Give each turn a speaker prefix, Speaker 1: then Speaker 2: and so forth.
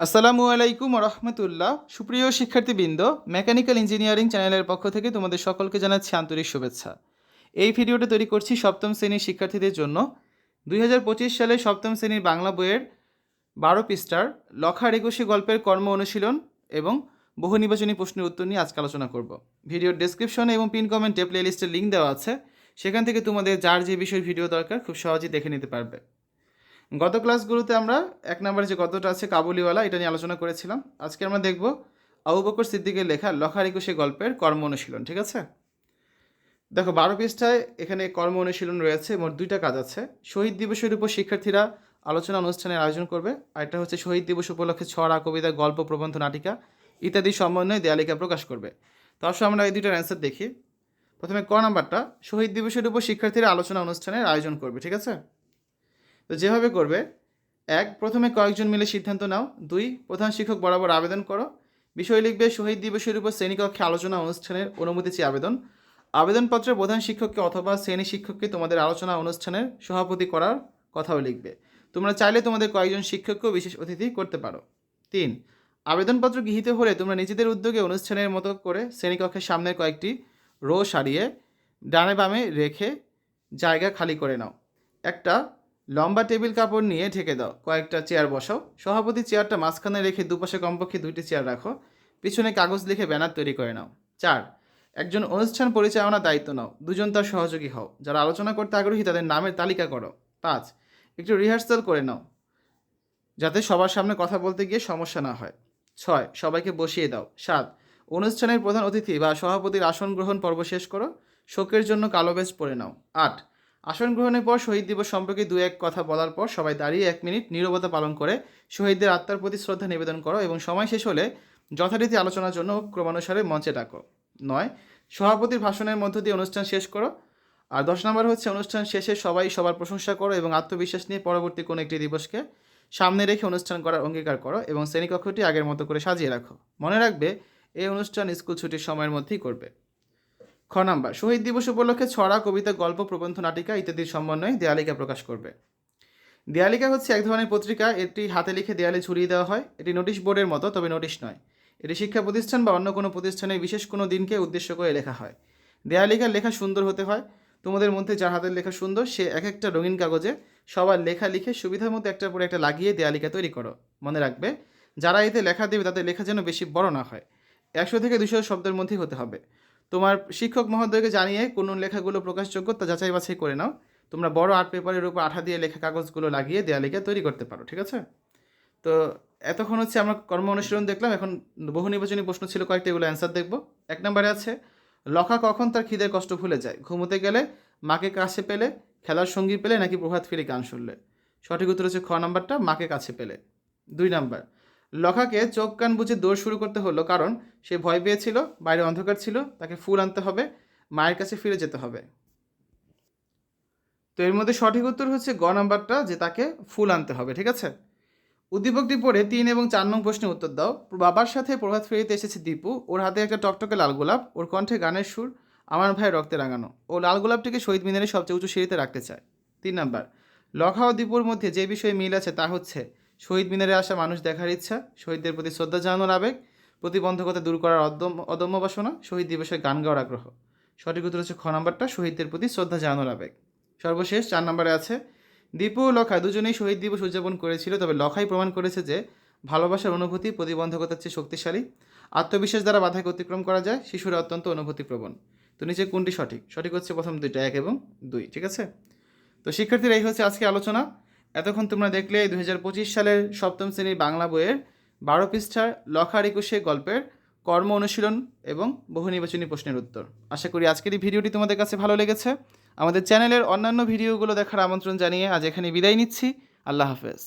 Speaker 1: আসসালামু আলাইকুম রহমতুল্লাহ সুপ্রিয় শিক্ষার্থীবৃন্দ, মেকানিক্যাল ইঞ্জিনিয়ারিং চ্যানেলের পক্ষ থেকে তোমাদের সকলকে জানাচ্ছি আন্তরিক শুভেচ্ছা। এই ভিডিওটা তৈরি করছি সপ্তম শ্রেণির শিক্ষার্থীদের জন্য। দুই হাজার পঁচিশ সালে সপ্তম শ্রেণির বাংলা বইয়ের বারো পৃষ্ঠার লখার একুশে গল্পের কর্ম অনুশীলন এবং বহু নির্বাচনী প্রশ্নের উত্তর নিয়ে আজকে আলোচনা করব। ভিডিওর ডেসক্রিপশনে এবং পিন কমেন্টে প্লেলিস্টের লিঙ্ক দেওয়া আছে। সেখান থেকে তোমাদের যার যে বিষয়ের ভিডিও দরকার, খুব সহজেই দেখে নিতে পারবে। গত ক্লাসগুলোতে আমরা এক নম্বরে যে গতটা আছে কাবুলিওয়ালা, এটা নিয়ে আলোচনা করেছিলাম। আজকে আমরা দেখব আবু বকর সিদ্দিকের লেখা লখার একুশে গল্পের কর্ম অনুশীলন, ঠিক আছে? দেখো, বারো পৃষ্ঠায় এখানে কর্ম অনুশীলন রয়েছে, মোট দুইটা কাজ আছে। শহীদ দিবসের উপর শিক্ষার্থীরা আলোচনা অনুষ্ঠানের আয়োজন করবে, আর এটা হচ্ছে শহীদ দিবস উপলক্ষে ছড়া কবিতা, গল্প, প্রবন্ধ, নাটিকা ইত্যাদি সমন্বয়ে দেয়ালিকা প্রকাশ করবে। তো আসলে আমরা এই দুইটার অ্যান্সার দেখি। প্রথমে ক নাম্বারটা? শহীদ দিবসের উপর শিক্ষার্থীরা আলোচনা অনুষ্ঠানের আয়োজন করবে, ঠিক আছে? তো যেভাবে করবে, এক, প্রথমে কয়েকজন মিলে সিদ্ধান্ত নাও। দুই, প্রধান শিক্ষক বরাবর আবেদন করো। বিষয় লিখবে শহীদ দিবসের উপর শ্রেণীকক্ষে আলোচনা অনুষ্ঠানের অনুমতি চেয়ে আবেদন। আবেদনপত্রে প্রধান শিক্ষককে অথবা শ্রেণি শিক্ষককে তোমাদের আলোচনা অনুষ্ঠানের সভাপতি করার কথাও লিখবে। তোমরা চাইলে তোমাদের কয়েকজন শিক্ষককেও বিশেষ অতিথি করতে পারো। তিন, আবেদনপত্র গৃহীত হলে তোমরা নিজেদের উদ্যোগে অনুষ্ঠানের মতো করে শ্রেণীকক্ষের সামনের কয়েকটি রো সারিয়ে ডানে বামে রেখে জায়গা খালি করে নাও। একটা লম্বা টেবিল কাপড় নিয়ে ঢেকে দাও। কয়েকটা চেয়ার বসাও। সভাপতি চেয়ারটা মাঝখানে রেখে দুপাশে কমপক্ষে দুইটি চেয়ার রাখো। পিছনে কাগজ লিখে ব্যানার তৈরি করে নাও। চার, একজন অনুষ্ঠান পরিচালনার দায়িত্ব নাও। দুজন তার সহযোগী হও। যারা আলোচনা করতে আগ্রহী তাদের নামের তালিকা করো। পাঁচ, একটু রিহার্সাল করে নাও, যাতে সবার সামনে কথা বলতে গিয়ে সমস্যা না হয়। ছয়, সবাইকে বসিয়ে দাও। সাত, অনুষ্ঠানের প্রধান অতিথি বা সভাপতির আসন গ্রহণ পর্ব শেষ করো। শোকের জন্য কালো বেশ পরে নাও। আট আসন গ্রহণের পর শহীদ দিবস সম্পর্কে দু এক কথা বলার পর সবাই দাঁড়িয়ে এক মিনিট নীরবতা পালন করে শহীদদের আত্মার প্রতি শ্রদ্ধা নিবেদন করো এবং সময় শেষ হলে যথারীতি আলোচনার জন্য ক্রমানুসারে মঞ্চে ডাকো। নয়, সভাপতির ভাষণের মধ্য দিয়ে অনুষ্ঠান শেষ করো। আর দশ নম্বর হচ্ছে অনুষ্ঠান শেষে সবাই সবার প্রশংসা করো এবং আত্মবিশ্বাস নিয়ে পরবর্তী কোনো একটি দিবসকে সামনে রেখে অনুষ্ঠান করার অঙ্গীকার করো এবং শ্রেণীকক্ষটি আগের মতো করে সাজিয়ে রাখো। মনে রাখবে, এই অনুষ্ঠান স্কুল ছুটির সময়ের মধ্যেই করবে। খ নাম্বার, শহীদ দিবস উপলক্ষে ছড়া কবিতা, গল্প, প্রবন্ধ, নাটিকা ইত্যাদির সমন্বয়ে দেয়ালিকা প্রকাশ করবে। দেয়ালিকা হচ্ছে এক ধরনের পত্রিকা, এটি হাতে লিখে দেয়ালে ছড়িয়ে দেওয়া হয়। এটি নোটিশ বোর্ডের মতো, তবে নোটিশ নয়। এটি শিক্ষা প্রতিষ্ঠান বা অন্য কোনো প্রতিষ্ঠানের বিশেষ কোনো দিনকে উদ্দেশ্য করে লেখা হয়। দেয়ালিকার লেখা সুন্দর হতে হয়। তোমাদের মধ্যে যার হাতের লেখা সুন্দর, সে এক একটা রঙিন কাগজে সবার লেখা লিখে সুবিধার মতো একটার পরে একটা লাগিয়ে দেয়ালিকা তৈরি করো। মনে রাখবে, যারা এতে লেখা দেবে তাদের লেখা যেন বেশি বড় না হয়। একশো থেকে দুশো শব্দের মধ্যেই হতে হবে। তোমার শিক্ষক মহোদয়কে জানিয়ে কোন লেখাগুলো প্রকাশযোগ্য তা যাচাই বাছাই করে নাও। তোমরা বড় আর্ট পেপারের উপর আঠা দিয়ে লেখা কাগজগুলো লাগিয়ে দেয়ালিকা তৈরি করতে পারো, ঠিক আছে? তো এতক্ষণ হচ্ছে আমরা কর্ম অনুশীলন দেখলাম, এখন বহু নির্বাচনী প্রশ্ন ছিল কয়েকটা, এগুলো অ্যান্সার দেখব। এক নম্বরে আছে, লখা কখন তার খিদের কষ্ট ভুলে যায়? ঘুমোতে গেলে মাকে কাছে পেলে, খেলার সঙ্গী পেলে নাকি প্রভাত ফিরে গান শুনলে? সঠিক উত্তর হচ্ছে খ নাম্বারটা, মাকে কাছে পেলে। দুই নাম্বার লখাকে চোখ কান বুঝে দৌড় শুরু করতে হলো কারণ সে ভয় পেয়েছিল, বাইরে অন্ধকার ছিল, তাকে ফুল আনতে হবে, মায়ের কাছে ফিরে যেতে হবে। তো এর মধ্যে সঠিক উত্তর হচ্ছে গ নাম্বারটা যে তাকে ফুল আনতে হবে, ঠিক আছে? উদ্দীপকটি পড়ে তিন এবং চার নং প্রশ্নের উত্তর দাও। বাবার সাথে প্রভাত ফেরিতে এসেছে দীপু, ওর হাতে একটা টকটকে লাল গোলাপ, ওর কণ্ঠে গানের সুর, আমার ভাই রক্তে রাঙানো। ও লাল গোলাপটিকে শহীদ মিনারের সবচেয়ে উঁচু সিঁড়িতে রাখতে চায়। তিন নাম্বার, লখা ও দীপুর মধ্যে যে বিষয়ে মিল আছে তা হচ্ছে শহীদ মিনারে আসা মানুষ দেখার ইচ্ছা, শহীদদের প্রতি শ্রদ্ধা জানানোর আবেগ, প্রতিবন্ধকতা দূর করার অদম্য অদম্য বাসনা, শহীদ দিবসে গান গাওয়ার আগ্রহ। সঠিক উত্তর হচ্ছে খ নাম্বারটা, শহীদদের প্রতি শ্রদ্ধা জানানোর আবেগ। সর্বশেষ চার নম্বরে আছে, দীপু ও লখা দুজনেই শহীদ দিবস উদযাপন করেছিল, তবে লখাই প্রমাণ করেছে যে ভালোবাসার অনুভূতি প্রতিবন্ধকতার চেয়ে শক্তিশালী। আত্মবিশ্বাস দ্বারা বাধাকে অতিক্রম করা যায়, শিশুরা অত্যন্ত অনুভূতিপ্রবণ। তো নিচে কোনটি সঠিক? সঠিক হচ্ছে প্রথম দুইটা, এক এবং দুই, ঠিক আছে? তো শিক্ষার্থীরা, এই হচ্ছে আজকে আলোচনা। এতক্ষণ তোমরা দেখলে দু হাজার পঁচিশ সালের সপ্তম শ্রেণির বাংলা বইয়ের বারো পৃষ্ঠার লখার একুশে গল্পের কর্ম অনুশীলন এবং বহু নির্বাচনী প্রশ্নের উত্তর। আশা করি আজকের এই ভিডিওটি তোমাদের কাছে ভালো লেগেছে। আমাদের চ্যানেলের অন্যান্য ভিডিওগুলো দেখার আমন্ত্রণ জানিয়ে আজ এখানে বিদায় নিচ্ছি। আল্লাহ হাফেজ।